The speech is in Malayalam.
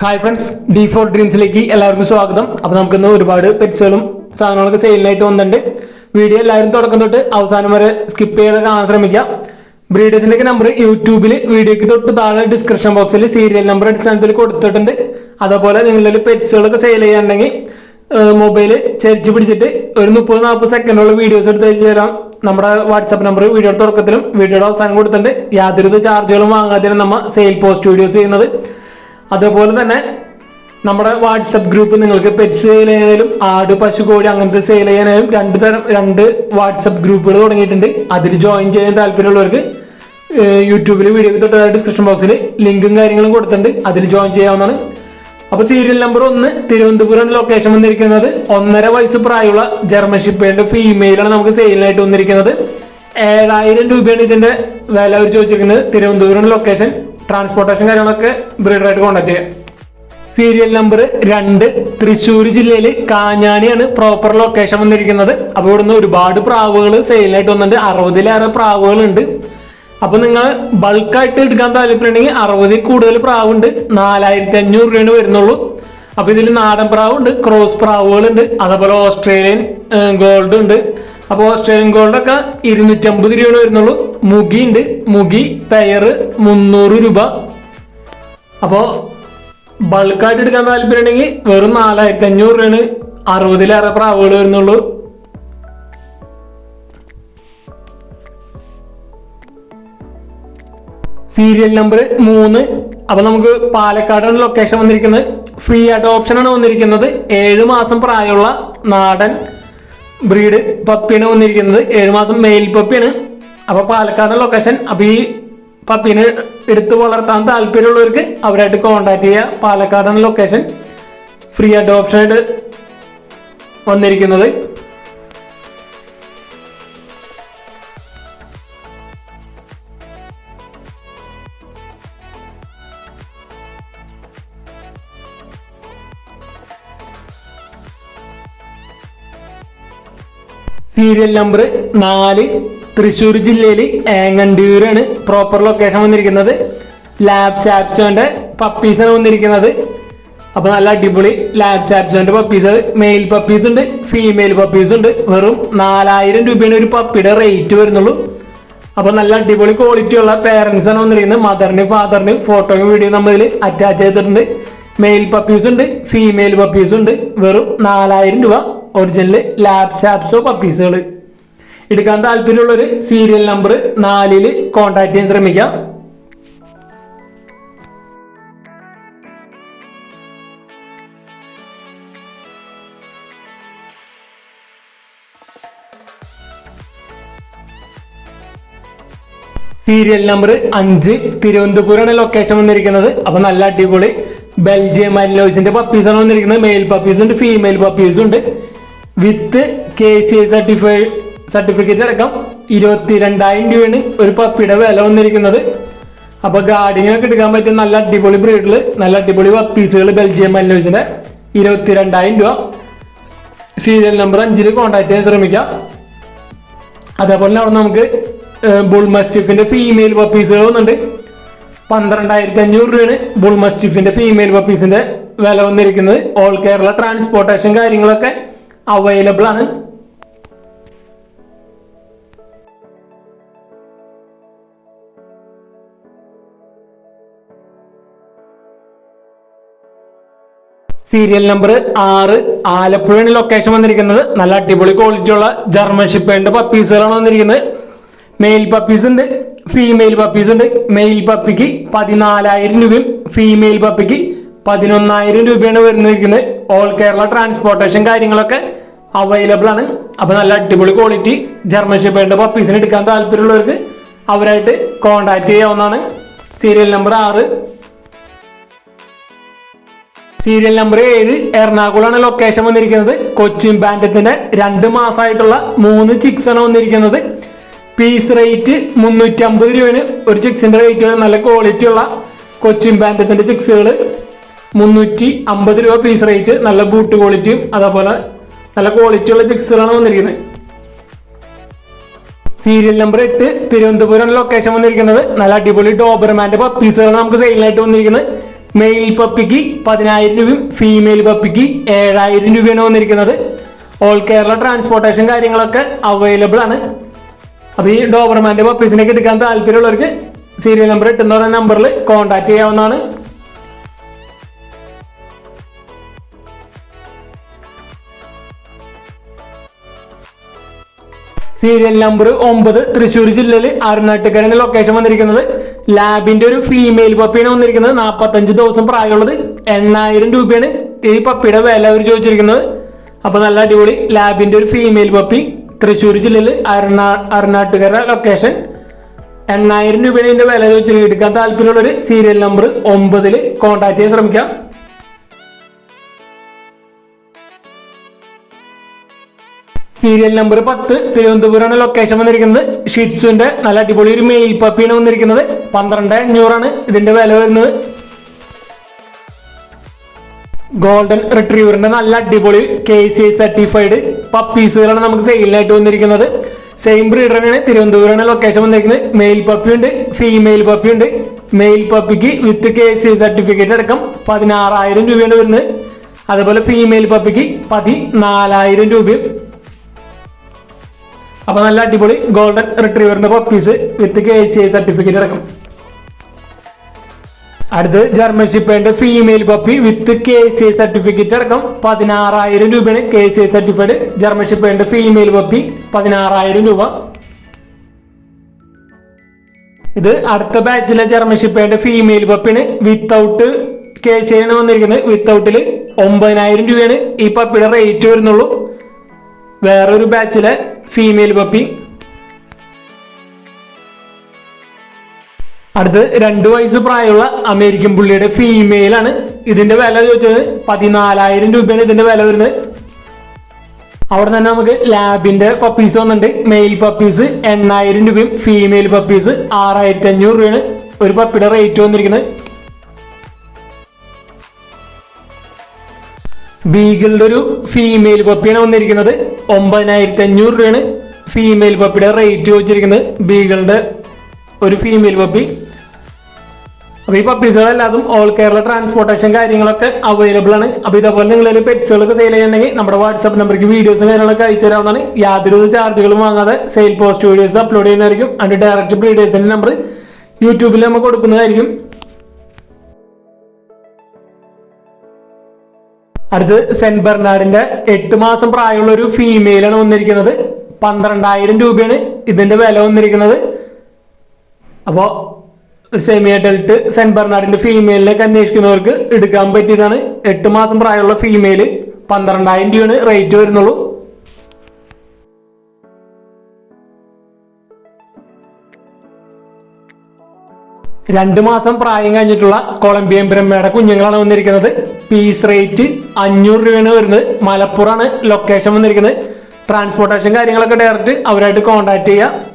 ഹായ് ഫ്രണ്ട്സ് ഡി ഫോർ ഡ്രീംസിലേക്ക് എല്ലാവർക്കും സ്വാഗതം. അപ്പൊ നമുക്കിന്ന് ഒരുപാട് പെറ്റ്സുകളും സാധനങ്ങളൊക്കെ സെയിലിനായിട്ട് വന്നിട്ടുണ്ട്. വീഡിയോ എല്ലാവരും തുടക്കം തൊട്ട് അവസാനം വരെ സ്കിപ്പ് ചെയ്ത് കാണാൻ ശ്രമിക്കാം. ബ്രീഡേഴ്സിന്റെ നമ്പർ യൂട്യൂബിൽ വീഡിയോക്ക് തൊട്ട് താഴെ ഡിസ്ക്രിപ്ഷൻ ബോക്സിൽ സീരിയൽ നമ്പർ അടിസ്ഥാനത്തിൽ കൊടുത്തിട്ടുണ്ട്. അതേപോലെ നിങ്ങളുടെ പെറ്റ്സുകളൊക്കെ സെയിൽ ചെയ്യാനുണ്ടെങ്കിൽ മൊബൈൽ ചരിച്ചു പിടിച്ചിട്ട് ഒരു മുപ്പത് നാൽപ്പത് സെക്കൻഡുള്ള വീഡിയോസ് എടുത്ത് അയച്ചു തരാം. നമ്മുടെ വാട്സാപ്പ് നമ്പർ വീഡിയോയുടെ തുടക്കത്തിലും വീഡിയോയുടെ അവസാനം കൊടുത്തിട്ടുണ്ട്. യാതൊരു ചാർജുകളും വാങ്ങാതെ നമ്മൾ സെയിൽ പോസ്റ്റ് വീഡിയോസ് ചെയ്യുന്നത്. അതേപോലെ തന്നെ നമ്മുടെ വാട്സപ്പ് ഗ്രൂപ്പ് നിങ്ങൾക്ക് പെറ്റ് സെയിൽ ചെയ്യാനായാലും ആട് പശു കോഴി അങ്ങനത്തെ സെയിൽ ചെയ്യാനായാലും രണ്ട് തരം രണ്ട് വാട്സപ്പ് ഗ്രൂപ്പുകൾ തുടങ്ങിയിട്ടുണ്ട്. അതിൽ ജോയിൻ ചെയ്യാൻ താല്പര്യമുള്ളവർക്ക് യൂട്യൂബിൽ വീഡിയോ തൊട്ട് ഡിസ്ക്രിപ്ഷൻ ബോക്സിൽ ലിങ്കും കാര്യങ്ങളും കൊടുത്തിട്ടുണ്ട്. അതിൽ ജോയിൻ ചെയ്യാവുന്നതാണ്. അപ്പോൾ സീരിയൽ നമ്പർ ഒന്ന് തിരുവനന്തപുരം ലൊക്കേഷൻ വന്നിരിക്കുന്നത്. ഒന്നര വയസ്സ് പ്രായമുള്ള ജർമ്മൻ ഷിപ്പേന്റെ ഫീമെയിലാണ് നമുക്ക് സെയിലിനായിട്ട് വന്നിരിക്കുന്നത്. ഏഴായിരം രൂപയാണ് ഇതിന്റെ വില അവർ ചോദിച്ചിരിക്കുന്നത്. തിരുവനന്തപുരം ലൊക്കേഷൻ ട്രാൻസ്പോർട്ടേഷൻ കാര്യങ്ങളൊക്കെ ബ്രീഡറായിട്ട് കോൺടാക്ട് ചെയ്യാം സീരിയൽ നമ്പർ രണ്ട് തൃശ്ശൂർ ജില്ലയിൽ കാഞ്ഞാണിയാണ് പ്രോപ്പർ ലൊക്കേഷൻ വന്നിരിക്കുന്നത്. അപ്പോൾ ഇവിടുന്ന് ഒരുപാട് പ്രാവുകൾ സെയിലായിട്ട് വന്നിട്ടുണ്ട്. അറുപതിലേറെ പ്രാവുകളുണ്ട്. അപ്പോൾ നിങ്ങൾ ബൾക്കായിട്ട് എടുക്കാൻ താല്പര്യമുണ്ടെങ്കിൽ അറുപതിൽ കൂടുതൽ പ്രാവുണ്ട്. നാലായിരത്തി അഞ്ഞൂറ് രൂപയാണ് വരുന്നുള്ളൂ. അപ്പോൾ ഇതിൽ നാടൻ പ്രാവുണ്ട് ക്രോസ് പ്രാവുകളുണ്ട്. അതേപോലെ ഓസ്ട്രേലിയൻ ഗോൾഡ് ഉണ്ട്. അപ്പോൾ ഓസ്ട്രേലിയൻ ഗോൾഡ് ഒക്കെ ഇരുന്നൂറ്റമ്പത് രൂപയാണ് വരുന്നുള്ളൂ. മുഗി ഉണ്ട്. മുഗി പെയർ മുന്നൂറ് രൂപ. അപ്പോൾ ബൾക്കായിട്ട് എടുക്കാൻ താല്പര്യമുണ്ടെങ്കിൽ വെറും നാലായിരത്തി അഞ്ഞൂറ് രൂപയാണ് അറുപതിലേറെ പ്രാവുകൾ വരുന്നുള്ളൂ. സീരിയൽ നമ്പർ മൂന്ന്. അപ്പൊ നമുക്ക് പാലക്കാടാണ് ലൊക്കേഷൻ വന്നിരിക്കുന്നത്. ഫ്രീ അഡോപ്ഷൻ ആണ് വന്നിരിക്കുന്നത്. ഏഴ് മാസം പ്രായമുള്ള നാടൻ ബ്രീഡ് പപ്പിയാണ് വന്നിരിക്കുന്നത് ഏഴ് മാസം മെയിൽ പപ്പിയാണ് അപ്പൊ പാലക്കാട് ലൊക്കേഷൻ അപ്പൊ ഈ പപ്പീനെ എടുത്ത് വളർത്താൻ താല്പര്യമുള്ളവർക്ക് അവരായിട്ട് കോണ്ടാക്ട് ചെയ്യുക പാലക്കാടാണ് ലൊക്കേഷൻ ഫ്രീ അഡോപ്ഷൻ ആയിട്ട് വന്നിരിക്കുന്നത്. സീരിയൽ നമ്പർ നാല് തൃശ്ശൂർ ജില്ലയിൽ ഏങ്ങണ്ടിയൂരാണ് പ്രോപ്പർ ലൊക്കേഷൻ വന്നിരിക്കുന്നത്. ലാബ് ചാപ്സോന്റെ പപ്പീസാണ് വന്നിരിക്കുന്നത്. അപ്പോൾ നല്ല അടിപൊളി ലാബ് ചാപ്സോന്റെ പപ്പീസ് മെയിൽ പപ്പീസ് ഉണ്ട് ഫീമെയിൽ പപ്പീസ് ഉണ്ട്. വെറും നാലായിരം രൂപയാണ് ഒരു പപ്പിയുടെ റേറ്റ് വരുന്നുള്ളൂ. അപ്പോൾ നല്ല അടിപൊളി ക്വാളിറ്റി ഉള്ള പേരൻസാണ് വന്നിരിക്കുന്നത്. മദറിന് ഫാദറിന് ഫോട്ടോയും വീഡിയോ നമ്മളിൽ അറ്റാച്ച് ചെയ്തിട്ടുണ്ട്. മെയിൽ പപ്പീസ് ഉണ്ട് ഫീമെയിൽ പപ്പീസ് ഉണ്ട്. വെറും നാലായിരം രൂപ ഒറിജിനൽ ലാബ് സാപ്സോ പപ്പീസുകൾ എടുക്കാൻ താല്പര്യമുള്ളൊരു സീരിയൽ നമ്പർ നാലിൽ കോൺടാക്ട് ചെയ്യാൻ ശ്രമിക്കാം സീരിയൽ നമ്പർ അഞ്ച് തിരുവനന്തപുരമാണ് ലൊക്കേഷൻ വന്നിരിക്കുന്നത്. അപ്പൊ നല്ല അടിപൊളി. ബെൽജിയം അല്ലോസിന്റെ പപ്പീസാണ് വന്നിരിക്കുന്നത്. മെയിൽ പപ്പീസ് ഉണ്ട് ഫീമെയിൽ പപ്പീസ് ഉണ്ട്. With K C I certify certificate അടക്കം ഇരുപത്തി രണ്ടായിരം രൂപയാണ് ഒരു പപ്പിയുടെ വില വന്നിരിക്കുന്നത്. അപ്പൊ ഗാർഡിങ്ങിനൊക്കെ എടുക്കാൻ പറ്റിയ നല്ല അടിപൊളി ബ്രീഡിൽ നല്ല അടിപൊളി പപ്പീസുകൾ ബെൽജിയം മല്ലോസിന്റെ ഇരുപത്തിരണ്ടായിരം രൂപ. സീരിയൽ നമ്പർ അഞ്ചിൽ കോൺടാക്ട് ചെയ്യാൻ ശ്രമിക്കാം. അതേപോലെ അവിടെ നമുക്ക് ബുൾമസ്റ്റിഫിന്റെ ഫീമെയിൽ പപ്പീസുകൾ വന്നിട്ടുണ്ട്. പന്ത്രണ്ടായിരത്തി അഞ്ഞൂറ് രൂപയാണ് ബുൾമസ്റ്റിഫിന്റെ ഫീമെയിൽ പപ്പീസിന്റെ വില വന്നിരിക്കുന്നത്. ഓൾ കേരള ട്രാൻസ്പോർട്ടേഷൻ കാര്യങ്ങളൊക്കെ അവൈലബിൾ ആണ്. സീരിയൽ നമ്പർ ആറ്. ആലപ്പുഴയാണ് ലൊക്കേഷൻ വന്നിരിക്കുന്നത്. നല്ല അടിപൊളി ക്വാളിറ്റി ഉള്ള ജർമ്മൻ ഷിപ്പേന്റെ പപ്പീസുകളാണ് വന്നിരിക്കുന്നത്. മെയിൽ പപ്പീസ് ഉണ്ട്. ഫീമെയിൽ പപ്പീസ് ഉണ്ട്. മെയിൽ പപ്പിക്ക് പതിനാലായിരം രൂപയും ഫീമെയിൽ പപ്പിക്ക് പതിനൊന്നായിരം രൂപയാണ് വരുന്നിരിക്കുന്നത് ഓൾ കേരള ട്രാൻസ്പോർട്ടേഷൻ കാര്യങ്ങളൊക്കെ അവൈലബിൾ ആണ്. അപ്പൊ നല്ല അടിപൊളി ക്വാളിറ്റി ജർമ്മൻ ഷെപ്പേർഡ് പപ്പീസിന് എടുക്കാൻ താല്പര്യമുള്ളവർക്ക് അവരായിട്ട് കോൺടാക്ട് ചെയ്യാവുന്നതാണ്. സീരിയൽ നമ്പർ ആറ്. സീരിയൽ നമ്പർ ഏഴ്. എറണാകുളമാണ് ലൊക്കേഷൻ വന്നിരിക്കുന്നത്. കൊച്ചിൻ ബാൻഡത്തിന്റെ രണ്ട് മാസമായിട്ടുള്ള മൂന്ന് ചിക്സ് ആണ് വന്നിരിക്കുന്നത്. പീസ് റേറ്റ് മുന്നൂറ്റി അമ്പത് രൂപയാണ് ഒരു ചിക്സിന്റെ റേറ്റ് നല്ല ക്വാളിറ്റി ഉള്ള കൊച്ചിൻ ബാൻഡത്തിന്റെ ചിക്സുകൾ മുന്നൂറ്റി അമ്പത് രൂപ പീസ് റേറ്റ് നല്ല ബൂട്ട് ക്വാളിറ്റിയും അതേപോലെ നല്ല ക്വാളിറ്റിയുള്ള ചിക്സുകളാണ് വന്നിരിക്കുന്നത്. സീരിയൽ നമ്പർ എട്ട് തിരുവനന്തപുരം ലൊക്കേഷൻ വന്നിരിക്കുന്നത്. നല്ല അടിപൊളി ഡോബർമാന്റെ പപ്പീസുകളാണ് നമുക്ക് സെയിലായിട്ട് വന്നിരിക്കുന്നത്. മെയിൽ പപ്പിക്ക് പതിനായിരം രൂപയും ഫീമെയിൽ പപ്പിക്ക് ഏഴായിരം രൂപയാണ് വന്നിരിക്കുന്നത്. ഓൾ കേരള ട്രാൻസ്പോർട്ടേഷൻ കാര്യങ്ങളൊക്കെ അവൈലബിൾ ആണ്. അപ്പോൾ ഈ ഡോബർമാന്റെ പപ്പീസിനൊക്കെ എടുക്കാൻ താല്പര്യമുള്ളവർക്ക് സീരിയൽ നമ്പർ ഇട്ടെന്ന് പറയുന്ന നമ്പറിൽ കോൺടാക്ട് ചെയ്യാവുന്നതാണ്. സീരിയൽ നമ്പർ ഒമ്പത് തൃശ്ശൂർ ജില്ലയിൽ അരുണാട്ടുകരന്റെ ലൊക്കേഷൻ വന്നിരിക്കുന്നത്. ലാബിന്റെ ഒരു ഫീമെയിൽ പപ്പിയാണ് വന്നിരിക്കുന്നത്. നാൽപ്പത്തഞ്ച് ദിവസം പ്രായമുള്ളത്. എണ്ണായിരം രൂപയാണ് ഈ പപ്പിയുടെ വില അവർ ചോദിച്ചിരിക്കുന്നത്. അപ്പോൾ നല്ല അടിപൊളി ലാബിന്റെ ഒരു ഫീമെയിൽ പപ്പി തൃശ്ശൂർ ജില്ലയിൽ അരുണാ അരുണാട്ടുകര ലൊക്കേഷൻ എണ്ണായിരം രൂപയാണ് ഇതിന്റെ വില ചോദിച്ചിരിക്കുന്നത്. എടുക്കാൻ താല്പര്യമുള്ളൊരു സീരിയൽ നമ്പർ ഒമ്പതിൽ കോൺടാക്ട് ചെയ്യാൻ ശ്രമിക്കാം. സീരിയൽ നമ്പർ പത്ത് തിരുവനന്തപുരമാണ് ലൊക്കേഷൻ വന്നിരിക്കുന്നത്. ഷിറ്റ്സുന്റെ നല്ല അടിപൊളി ഒരു മെയിൽ പപ്പിയാണ് വന്നിരിക്കുന്നത്. പന്ത്രണ്ട് അഞ്ഞൂറാണ് ഇതിന്റെ വില വരുന്നത്. ഗോൾഡൻ റിട്രീവറിന്റെ നല്ല അടിപൊളി കെ സി ഐ സർട്ടിഫൈഡ് പപ്പീസുകളാണ് നമുക്ക് സെയിലിനായിട്ട് വന്നിരിക്കുന്നത്. സെയിം ബ്രീഡറാണ് തിരുവനന്തപുരമാണ് ലൊക്കേഷൻ വന്നിരിക്കുന്നത്. മെയിൽ പപ്പി ഉണ്ട് ഫീമെയിൽ പപ്പി ഉണ്ട്. മെയിൽ പപ്പിക്ക് വിത്ത് കെ സി സർട്ടിഫിക്കറ്റ് അടക്കം പതിനാറായിരം രൂപയാണ് വരുന്നത്. അതുപോലെ ഫീമെയിൽ പപ്പിക്ക് പതിനാലായിരം രൂപയും അപ്പൊ നല്ല അടിപൊളി golden റിട്രീവറിന്റെ puppies with K C I certificate ഇറക്കും. അടുത്ത് German ഷിപ്പേന്റെ female puppy with K C I certificate അടക്കം പതിനാറായിരം രൂപയാണ് K C I certified German ഷിപ്പേന്റെ female puppy പതിനാറായിരം രൂപ. ഇത് അടുത്ത ബാച്ചിലെ ജർമ്മൻ ഷിപ്പേന്റെ ഫീമെയിൽ പപ്പിന് വിത്തൗട്ട് കെ സി ആണ് വന്നിരിക്കുന്നത്. വിത്തൗട്ടിൽ ഒമ്പതിനായിരം രൂപയാണ് ഈ പപ്പിയുടെ റേറ്റ് വരുന്നുള്ളൂ. വേറൊരു ബാച്ചിലെ ഫീമെയിൽ പപ്പി അടുത്ത് രണ്ടു വയസ്സ് പ്രായമുള്ള അമേരിക്കൻ പുള്ളിയുടെ ഫീമെയിൽ ആണ്. ഇതിന്റെ വില ചോദിച്ചത് പതിനാലായിരം രൂപയാണ് ഇതിന്റെ വില വരുന്നത്. അവിടെ തന്നെ നമുക്ക് ലാബിന്റെ പപ്പീസ് വന്നിട്ടുണ്ട്. മെയിൽ പപ്പീസ് എണ്ണായിരം രൂപയും ഫീമെയിൽ പപ്പീസ് ആറായിരത്തി അഞ്ഞൂറ് രൂപയാണ് ഒരു പപ്പിയുടെ റേറ്റ് വന്നിരിക്കുന്നത്. ബീഗിളുടെ ഒരു ഫീമെയിൽ പപ്പിയാണ് വന്നിരിക്കുന്നത്. ഒമ്പതിനായിരത്തി അഞ്ഞൂറ് രൂപയാണ് ഫീമെയിൽ പപ്പിയുടെ റേറ്റ് ചോദിച്ചിരിക്കുന്നത്. ബീഗിളുടെ ഒരു ഫീമെയിൽ പപ്പി അപ്പോൾ ഈ പപ്പീസുകളെല്ലാതും ഓൾ കേരള ട്രാൻസ്പോർട്ടേഷൻ കാര്യങ്ങളൊക്കെ അവൈലബിൾ ആണ്. അപ്പോൾ ഇതേപോലെ നിങ്ങൾ പെറ്റ്സുകളൊക്കെ സെയിൽ ചെയ്യണമെങ്കിൽ നമ്മുടെ വാട്സപ്പ് നമ്പർക്ക് വീഡിയോസും കാര്യങ്ങളൊക്കെ അയച്ചു തരാവുന്നതാണ്. യാതൊരു ചാർജുകളും വാങ്ങാതെ സെയിൽ പോസ്റ്റ് വീഡിയോസ് അപ്ലോഡ് ചെയ്യുന്നതായിരിക്കും. അതിന്റെ ഡയറക്റ്റ് ബ്രീഡേഴ്സിന്റെ നമ്പർ യൂട്യൂബിൽ നമ്മൾ കൊടുക്കുന്നതായിരിക്കും. അടുത്ത് സെന്റ് ബെർണാഡിന്റെ എട്ട് മാസം പ്രായമുള്ള ഒരു ഫീമെയിലാണ് വന്നിരിക്കുന്നത്. പന്ത്രണ്ടായിരം രൂപയാണ് ഇതിന്റെ വില വന്നിരിക്കുന്നത്. അപ്പോൾ സെമി അഡൽട്ട് സെന്റ് ബെർണാഡിന്റെ ഫീമെയിലിലേക്ക് അന്വേഷിക്കുന്നവർക്ക് എടുക്കാൻ പറ്റിയതാണ്. എട്ട് മാസം പ്രായമുള്ള ഫീമെയിൽ പന്ത്രണ്ടായിരം രൂപയാണ് റേറ്റ് വരുന്നുള്ളൂ. രണ്ട് മാസം പ്രായം കഴിഞ്ഞിട്ടുള്ള കൊളംബിയൻ ബ്രഹ്മയുടെ കുഞ്ഞുങ്ങളാണ് വന്നിരിക്കുന്നത്. പീസ് റേറ്റ് അഞ്ഞൂറ് രൂപയാണ് വരുന്നത്. മലപ്പുറമാണ് ലൊക്കേഷൻ വന്നിരിക്കുന്നത്. ട്രാൻസ്പോർട്ടേഷൻ കാര്യങ്ങളൊക്കെ ഡയറക്റ്റ് അവരായിട്ട് കോൺടാക്ട് ചെയ്യുക